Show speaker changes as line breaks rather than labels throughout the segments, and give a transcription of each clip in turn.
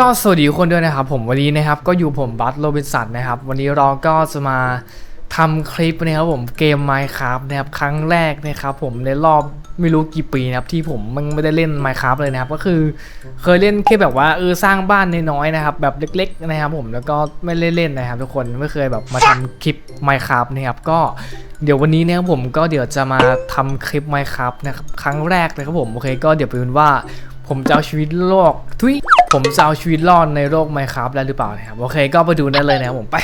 ก็สวัสดีทุกคนด้วยนะครับผมวันนี้นะครับก็อยู่ผมบัตโรบินสันนะครับ วันนี้เราก็จะมาทำคลิปนะครับผมเกม Minecraft นะครับครั้งแรกนะครับผมในรอบไม่รู้กี่ปีนะครับที่ผมมันไม่ได้เล่น Minecraft เลยนะครับ ก็คือเคยเล่นแค่แบบว่าเออสร้างบ้านน้อยๆนะครับ แบบเล็ก ๆ นะครับ ผมแล้วก็ไม่ได้เล่นนะครับ ทุกคนไม่เคยแบบมาทำคลิป Minecraft นะครับก็เดี๋ยววันนี้นะครับผมก็เดี๋ยวจะมาทำคลิป Minecraft นะครับครั้งแรกนะครับผมโอเคก็เดี๋ยวไปดูว่าผมจะเอาชีวิตรอดทุยผมจะเอาชีวิตรอดในโลกไมครับได้หรือเปล่านะครับ โอเคก็ไปดูได้เลยนะครับผมไป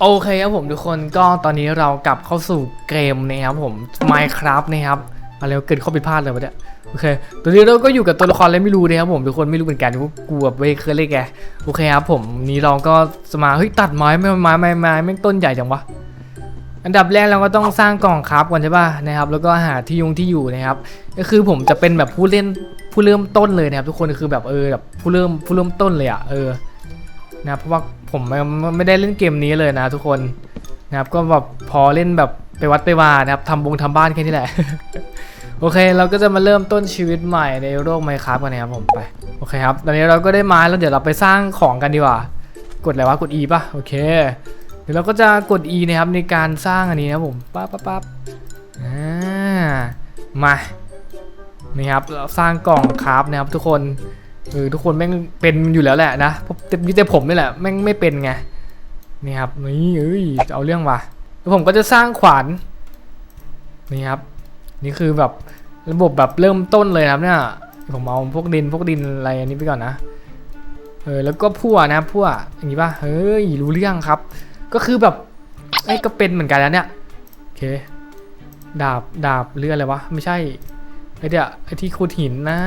โอเคครับผมทุกคนก็ตอนนี้เรากลับเข้าสู่เกมนะครับผม Minecraft นะครับอะไรวเกิดข้อผิดพลาดเลยวะเนี่ยโอเคตอนนี้เราก็อยู่กับตัวละครอะไรไม่รู้นะครับผมทุกคนไม่รู้เหมือนกันกกูแบบไม่เคยเล่นแกโอเคครับผมนี้เราก็จะมาเฮ้ยตัดไม้ไม่ไม้ไม้ไม้แม่งต้นใหญ่จังวะ อันดับแรกเราก็ต้องสร้างกล่องครับก่อนใช่ป่ะนะครับแล้วก็หาที่ยุงที่อยู่นะครับ ก็คือผมจะเป็นแบบผู้เล่นผู้เริ่มต้นเลยนะครับ ทุกคนคือแบบเออแบบผู้เริ่มผู้เริ่มต้นเลยอะเออนะเพราะว่าผมไม่ไม่ได้เล่นเกมนี้เลยนะ ทุกคนนะครับก็แบบพอเล่นแบบไปวัดไปวานะครับทำบงทำบ้านแค่นี้แหละโอเค เราก็จะมาเริ่มต้นชีวิตใหม่ในโลกไมครับกันนะครับผมไปโอเคครับตอนนี้เราก็ได้ไม้แล้วเดี๋ยวเราไปสร้างของกันดีกว่ากดอะไรวะกด E ป่ะโอเค ดี๋ยวเราก็จะกด E นะครับในการสร้างอันนี้นะผมปั๊บปั๊บปั๊บอ่ามานี่ครับเราสร้างกล่องคราฟนะครับทุกคนเออทุกคนแม่งเป็นอยู่แล้วแหละนะแต่มีแต่ผมนี่แหละแม่งไม่เป็นไงนี่ครับนี่เอ้ยเอาเรื่องว่ะแล้วผมก็จะสร้างขวานนี่ครับ นี่คือแบบระบบแบบเริ่มต้นเลยครับเนี่ยผมเอาพวกดินพวกดินอะไรอันนี้ไปก่อนนะเออแล้วก็พั่วนะพั่วอย่างนี้ป่ะเฮ้ยรู้เรื่องครับ ก็คือแบบไอ้ยก็เป็นเหมือนกันแล้วเนี่ยโอเคดาบดาบเรืออะไรวะไม่ใช่ไอ้เดี๋ยวไอ้ที่ขุดหินนะ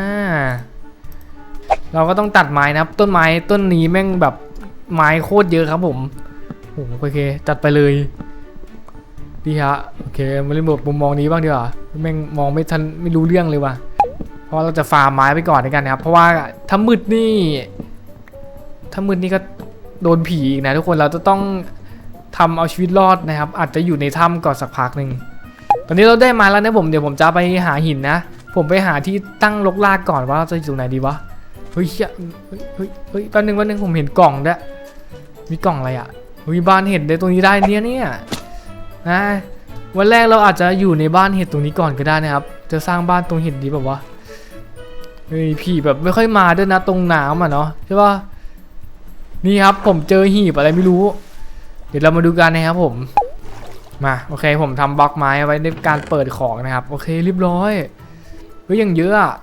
เราก็ต้องตัดไม้นะครับ ต้นไม้ต้นนี้แม่งแบบไม้โคตรเยอะครับผมโอ้โหโอเคจัดไปเลยดีฮะโอเคมาเล่นบทมุมมองนี้บ้างดีกว่าแม่งมองไม่ทันไม่รู้เรื่องเลยว่ะเพราะเราจะฟาร์มไม้ไปก่อนในกันนะครับ เพราะว่าถ้ามืดนี่ถ้ามืดนี่ก็โดนผีอีกนะทุกคนเราจะต้อง ทำเอาชีวิตรอดนะครับ อาจจะอยู่ในถ้ำก่อนสักพักหนึ่งตอนนี้เราได้มาแล้วนะผมเดี๋ยวผมจะไปหาหินนะ ผมไปหาที่ตั้งลกลากก่อนว่าเราจะอยู่ตรงไหนดีวะเฮ้ยเหี้ยเฮ้ยเฮ้ยเฮ้ยแป๊บนึงแป๊บนึงผมเห็นกล่องด้วยมีกล่องอะไรอะเฮ้ยบ้านเห็ดในตรงนี้ได้เนี่ยเนี่ยนะวันแรกเราอาจจะอยู่ในบ้านเห็ดตรงนี้ก่อนก็ได้นะครับ จะสร้างบ้านตรงเห็ดดีแบบวะเฮ้ยผีแบบไม่ค่อยมาด้วยนะตรงน้ำอะเนาะใช่ปะนี่ครับผมเจอหีบอะไรไม่รู้ เดี๋ยวเรามาดูกันนะครับผม มาโอเคผมทำบล็อกไม้ไว้ในการเปิดของนะครับ โอเคเรียบร้อยเฮ้ยยังเยอะอะ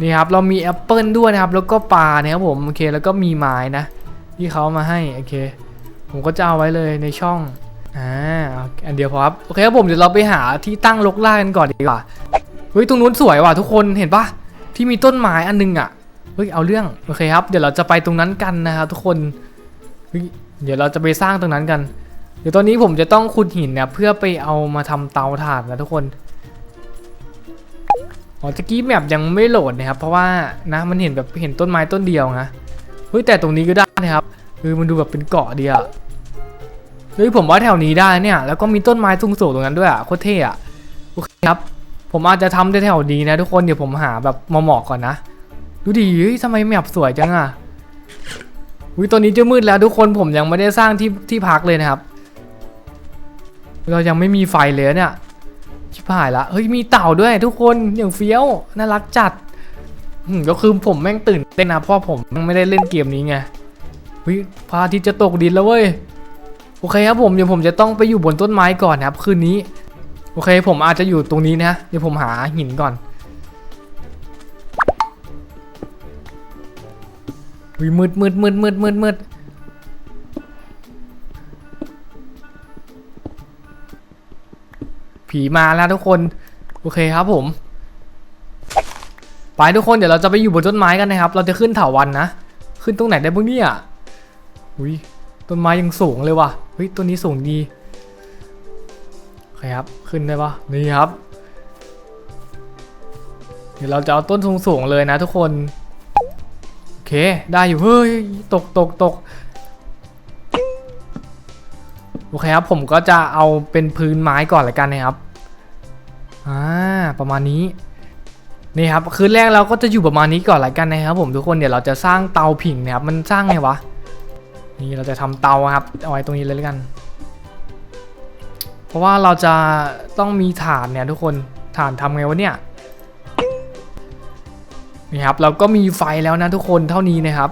นี่ครับเรามีแอปเปิลด้วยนะครับ แล้วก็ปลานะครับผมโอเคแล้วก็มีไม้นะ ที่เขามาให้โอเค ผมก็จะเอาไว้เลยในช่องอ่าอันเดียวพอครับโอเคครับผมเดี๋ยวเราไปหาที่ตั้งลกล่ากันก่อนดีกว่าเฮ้ยตรงนู้นสวยว่ะทุกคนเห็นปะที่มีต้นไม้อันนึงอะเฮ้ยเอาเรื่องโอเคครับ เดี๋ยวเราจะไปตรงนั้นกันนะครับทุกคนเฮ้ย เดี๋ยวเราจะไปสร้างตรงนั้นกัน เดี๋ยวตอนนี้ผมจะต้องขุดหินนะเพื่อไปเอามาทำเตาถ่านนะทุกคนอ๋อตะกี้แมปยังไม่โหลดนะครับ เพราะว่านะมันเห็นแบบเห็นต้นไม้ต้นเดียวนะเฮ้ยแต่ตรงนี้ก็ได้นะครับคือมันดูแบบเป็นเกาะเดียวเฮ้ยผมว่าแถวนี้ได้เนี่ย แล้วก็มีต้นไม้สูงๆตรงนั้นด้วยอะโคตรเท่อะโอเคครับผมอาจจะทำแถวๆนี้นะทุกคนเดี๋ยวผมหาแบบเหมาะก่อนนะ ดูดิเฮ้ยทำไมแมปสวยจังอะ อุ้ยตอนนี้จะมืดแล้วทุกคนผมยังไม่ได้สร้างที่ที่พักเลยนะครับ เรายังไม่มีไฟเลยเนี่ยชิบหายละเฮ้ยมีเต่าด้วยทุกคนอย่างเฟี้ยวน่ารักจัดอืมก็คือผมแม่งตื่นเต้นนะเพราะผมยังไม่ได้เล่นเกมนี้ไงเฮ้ยพระอาทิตย์จะตกดินแล้วเว้ยโอเคครับผมเดี๋ยวผมจะต้องไปอยู่บนต้นไม้ก่อนนะครับคืนนี้ โอเคผมอาจจะอยู่ตรงนี้นะเดี๋ยวผมหาหินก่อน วิมืดมืดมืดมืดมืดมืดผีมาแล้วทุกคน โอเคครับผม ไปทุกคนเดี๋ยวเราจะไปอยู่บนต้นไม้กันนะครับ เราจะขึ้นเถาวันนะ ขึ้นตรงไหนได้บ้างเนี่ยอุ้ยต้นไม้ยังสูงเลยว่ะเฮ้ยต้นนี้สูงดีโอเคครับขึ้นได้ปะนี่ครับ เดี๋ยวเราจะเอาต้นสูงๆเลยนะทุกคน เค ได้อยู่ เฮ้ย ตกตกตกโอเคครับ ผมก็จะเอาเป็นพื้นไม้ก่อนละกันนะครับ อ่า ประมาณนี้ นี่ครับ คืนแรกเราก็จะอยู่ประมาณนี้ก่อนละกันนะครับ ผมทุกคน เดี๋ยวเราจะสร้างเตาผิงนะครับ มันสร้างไงวะ นี่เราจะทำเตาครับ เอาไว้ตรงนี้เลยล้วกัน เพราะว่าเราจะต้องมีฐานเนี่ยทุกคน ฐานทำไงวะเนี่ย นี่ครับเราก็มีไฟแล้วนะทุกคนเท่านี้นะครับ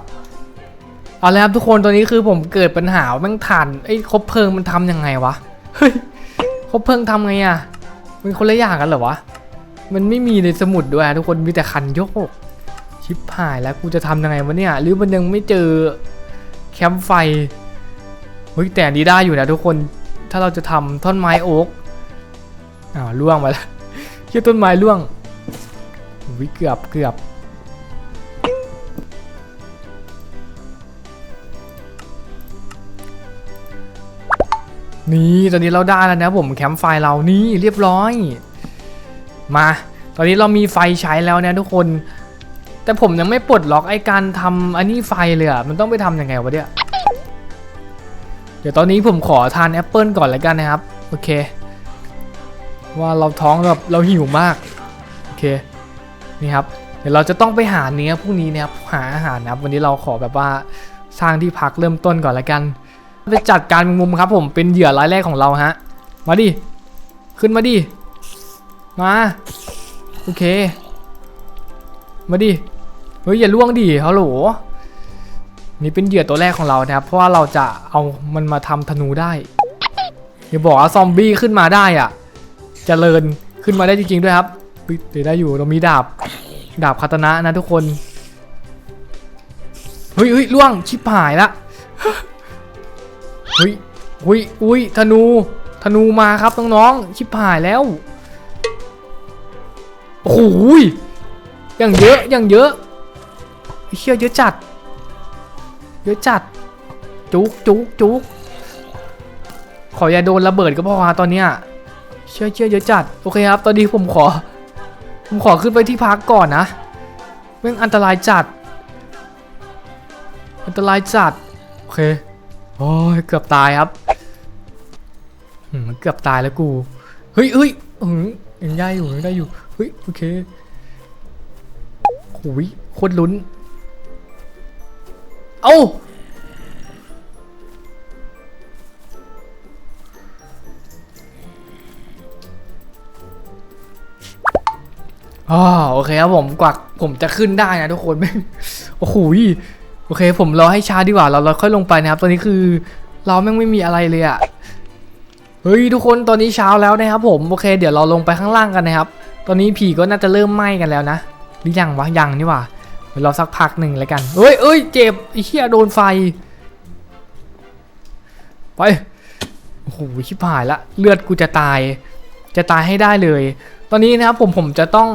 เอาละครับทุกคนตอนนี้คือผมเกิดปัญหาแม่งฐานไอ้คบเพลิงมันทำยังไงวะเฮ้ยคบเพลิงทำไงอะ่ะมันคนละอย่างกันเหรอวะมันไม่มีในสมุดด้วยอะทุกคนมีแต่คันโยกชิบหายแล้วกูจะทำยังไงวะเนี่ย หรือมันยังไม่เจอแคมป์ไฟเฮ้ยแต่นี้ได้อยู่นะทุกคนถ้าเราจะทำท่อนไม้โอ๊กอ้าวล่วงมาแล้วเฮียต้นไม้ล่วงวิเกือบเกือบ นี่ตอนนี้เราได้แล้วนะผมแคมป์ไฟเรานี่เรียบร้อย มา ตอนนี้เรามีไฟใช้แล้วนะทุกคน แต่ผมยังไม่ปลดล็อกไอการทำอันนี้ไฟเลยอะมันต้องไปทำยังไงวะเนี่ยเดี๋ยวตอนนี้ผมขอทานแอปเปิลก่อนแล้วกันนะครับ โอเค ว่าเราท้องแบบเราหิวมาก โอเค นี่ครับ เดี๋ยวเราจะต้องไปหาเนื้อพรุ่งนี้นะครับ หาอาหารนะครับ วันนี้เราขอแบบว่าสร้างที่พักเริ่มต้นก่อนแล้วกัน ไปจัดการมุมครับผมเป็นเหยื่อรายแรกของเราฮะ มาดิ ขึ้นมาดิ มา โอเค มาดิ เฮ้ยอย่าล่วงดิฮัลโหลนี่เป็นเหยื่อตัวแรกของเรานะครับ เพราะว่าเราจะเอามันมาทำธนูได้อย่าบอกว่าซอมบี้ขึ้นมาได้อะเจริญขึ้นมาได้จริงๆด้วยครับเดี๋ยวได้อยู่เรามีดาบดาบคาตนะนะทุกคนเฮ้ยเฮ้ยล่วงชิบหายละ เฮ้ยอุ้ยอุ้ยธนู ธนูมาครับน้องๆ ชิบหายแล้ว โอ้โหยอย่างเยอะอย่างเยอะเชี่ยเยอะจัด เยอะจัด จุกจุกจุกขออย่าโดนระเบิดก็พอฮะตอนเนี้ยเชื่อเชื่อเยอะจัด โอเคครับ ตอนนี้ผมขอ ผมขอขึ้นไปที่พักก่อนนะเรื่องอันตรายจัด อันตรายจัด โอเค โอ้ยเกือบตายครับอืมเกือบตายแล้วกู เฮ้ยเฮ้ยอืมยังได้อยู่ยังได้อยู่ เฮ้ยโอเคโอ้ยโคตรลุ้น เอ้าอ๋อโอเคครับผมกว่าผมจะขึ้นได้นะทุกคนแม่งโอ้โห โอเค ผมรอให้ช้าดีกว่าเราเราค่อยลงไปนะครับ ตอนนี้คือเราแม่งไม่มีอะไรเลยอะเฮ้ยทุกคนตอนนี้เช้าแล้วนะครับ ผมโอเค เดี๋ยวเราลงไปข้างล่างกันนะครับ ตอนนี้ผีก็น่าจะเริ่มไหม้กันแล้วนะหรือยังวะยังนี่ว่าเดี๋ยวเรอสักพักหนึ่งแล้วกันเอ้ยเอ้ยเจ็บไอ้เหี้ยโดนไฟไปโอ้โหชิบหายละเลือดกูจะตาย จะตายให้ได้เลย ตอนนี้นะครับผมผมจะต้อง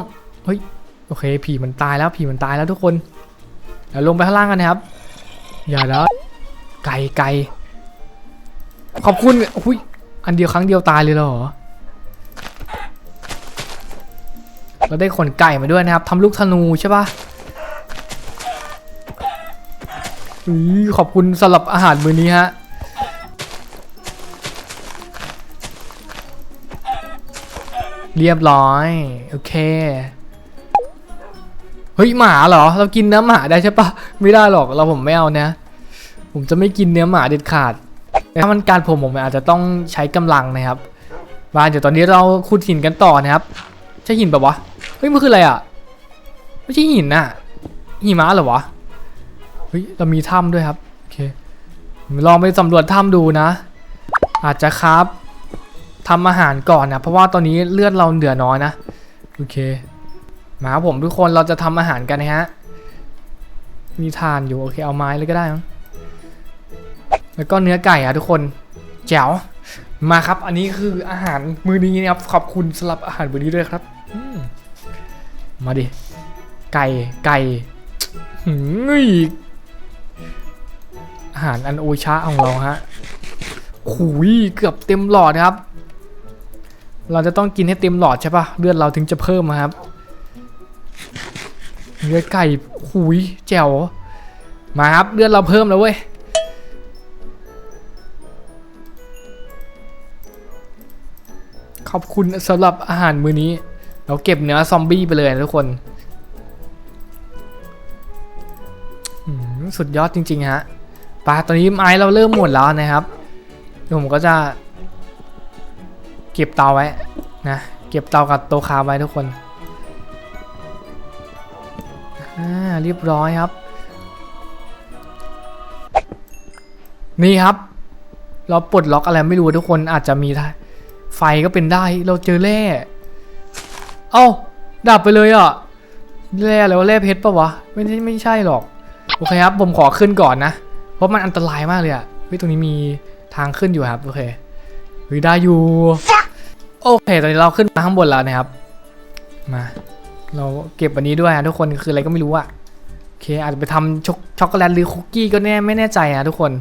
เฮ้ยโอเค ผีมันตายแล้วผีมันตายแล้วทุกคน เดี๋ยวลงไปข้างล่างกันนะครับ อย่าแล้วไก่ไก่ขอบคุณอุ้ยอันเดียวครั้งเดียวตายเลยเหรอ เราได้ขนไก่มาด้วยนะครับทำลูกธนูใช่ปะอุ๊ยขอบคุณสำหรับอาหารมื้อนี้ฮะเรียบร้อย โอเค ฮ้ยหมาเหรอ เรากินเนื้อหมาได้ใช่ปะไม่ได้หรอกเราผมไม่เอานะ ผมจะไม่กินเนื้อหมาเด็ดขาดถ้ามันการผมผมอาจจะต้องใช้กำลังนะครับมาเดี๋ยวตอนนี้เราขุดหินกันต่อนะครับ ใช่หินแบบวะเฮ้ยมันคืออะไรอะไม่ใช่หินน่ะหิมะเหรอวะเฮ้ยเรามีถ้ำด้วยครับโอเคลองไปสำรวจถ้ำดูนะ อาจจะครับทำอาหารก่อนนะเพราะว่าตอนนี้เลือดเราเหลือน้อยนะโอเค มาครับผมทุกคนเราจะทำอาหารกันนะฮะ มีทานอยู่โอเคเอาไม้เลยก็ได้มั้งแล้วก็เนื้อไก่อะทุกคน แจ๋ว มาครับ อันนี้คืออาหารมื้อนี้นะครับ ขอบคุณสำหรับอาหารมื้อนี้ด้วยครับมมาดิ ไก่ ไก่หืมอีกอาหารอันโอชาของเราฮะขุยเกือบเต็มหลอดครับ เราจะต้องกินให้เต็มหลอดใช่ปะเลือดเราถึงจะเพิ่มนะครับ เลือดไก่หุยแจ๋วมาครับเลือดเราเพิ่มแล้วเว้ยขอบคุณสำหรับอาหารมื้อนี้ เราเก็บเนื้อซอมบี้ไปเลยทุกคนสุดยอดจริงๆฮะปลาตอนนี้ไม้เราเริ่มหมดแล้วนะครับผมก็จะเก็บเตาไว้นะ เก็บเตากับโตคาไว้ทุกคน เรียบร้อยครับ นี่ครับ เราปลดล็อกอะไรไม่รู้ทุกคนอาจจะมีไฟก็เป็นได้ เราเจอแร่ เอ้า ดับไปเลยอะ แร่แล้วาแร่เพชรปะวะ ไม่ใช่ไม่ใช่หรอก โอเคครับ ผมขอขึ้นก่อนนะ เพราะมันอันตรายมากเลยอะเฮ้ยตรงนี้มีทางขึ้นอยู่ครับ โอเคเฮ้ยได้อยู่ โอเค ตอนนี้เราขึ้นมาข้างบนแล้วนะครับ มา เราเก็บอันนี้ด้วยนะทุกคนคืออะไรก็ไม่รู้อะโอเคอาจจะไปทำช็อกช็อกโกแลตหรือคุกกี้ก็แน่ไม่แน่ใจนะทุกคน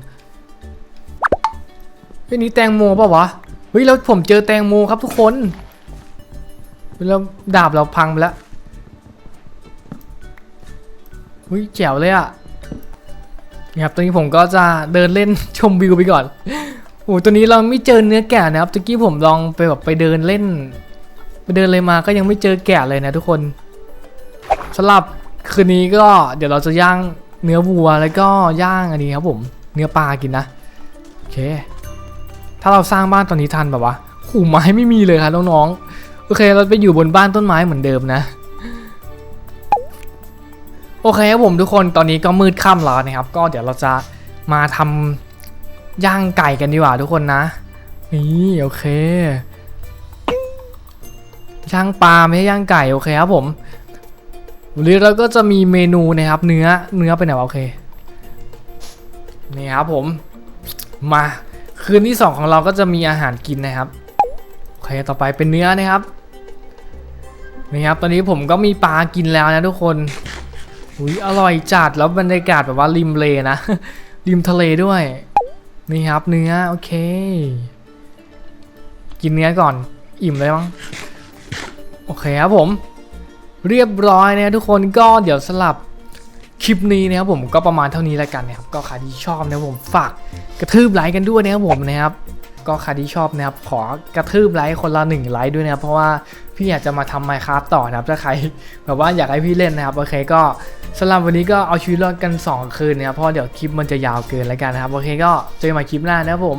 เฮ้ยนี่แตงโมป่าวะเฮ้ยแล้วผมเจอแตงโมครับทุกคนแล้วดาบเราพังไปแล้วเฮ้ยแจ๋วเลยอะนี่ครับตอนนี้ผมก็จะเดินเล่นชมวิวไปก่อนโอ้ตัวนี้เราไม่เจอเนื้อแกะนะครับตะกี้ผมลองไปแบบไปเดินเล่น เดินเลยมาก็ยังไม่เจอแกะเลยนะทุกคนสำหรับคืนนี้ก็เดี๋ยวเราจะย่างเนื้อวัวแล้วก็ย่างอันนี้ครับผม เนื้อปลากินนะโอเค ถ้าเราสร้างบ้านตอนนี้ทันแบบว่าหูไม้ไม่มีเลยครับน้องๆโอเค เราไปอยู่บนบ้านต้นไม้เหมือนเดิมนะ โอเคครับผมทุกคนตอนนี้ก็มืดค่ำแล้วนะครับ ก็เดี๋ยวเราจะมาทำย่างไก่กันดีกว่าทุกคนนะนี่โอเค ย่างปลาไม่ใช่ย่างไก่โอเคครับผมวันนี้เราก็จะมีเมนูนะครับเนื้อเนื้อไปไหนวะโอเคนี่ครับผมมาคืนที่สองของเราก็จะมีอาหารกินนะครับโอเคต่อไปเป็นเนื้อนะครับนี่ครับตอนนี้ผมก็มีปลากินแล้วนะทุกคนอุ้ยอร่อยจัดแล้วบรรยากาศแบบว่าริมเลนะริมทะเลด้วยนี่ครับเนื้อโอเค กินเนื้อก่อนอิ่มเลยมั้ง โอเคครับผมเรียบร้อยนะทุกคนก็เดี๋ยวสลับคลิปนี้นะครับผมก็ประมาณเท่านี้แล้วกันนะครับก็ใครที่ชอบนะผมฝากกระทืบไลค์กันด้วยนะครับผมนะครับก็ใครที่ชอบนะครับขอกระทืบไลค์คนละหนึ่งไลค์ด้วยนะครับเพราะว่าพี่อยากจะมาทำ Minecraft ต่อนะครับถ้าใครแบบว่าอยากให้พี่เล่นนะครับโอเคก็สำหรับวันนี้ก็เอาชีวิตรอดกัน 2 คืนนะครับเพราะเดี๋ยวคลิปมันจะยาวเกินแล้วกันนะครับโอเคก็เจอกันใหม่คลิปหน้านะครับผม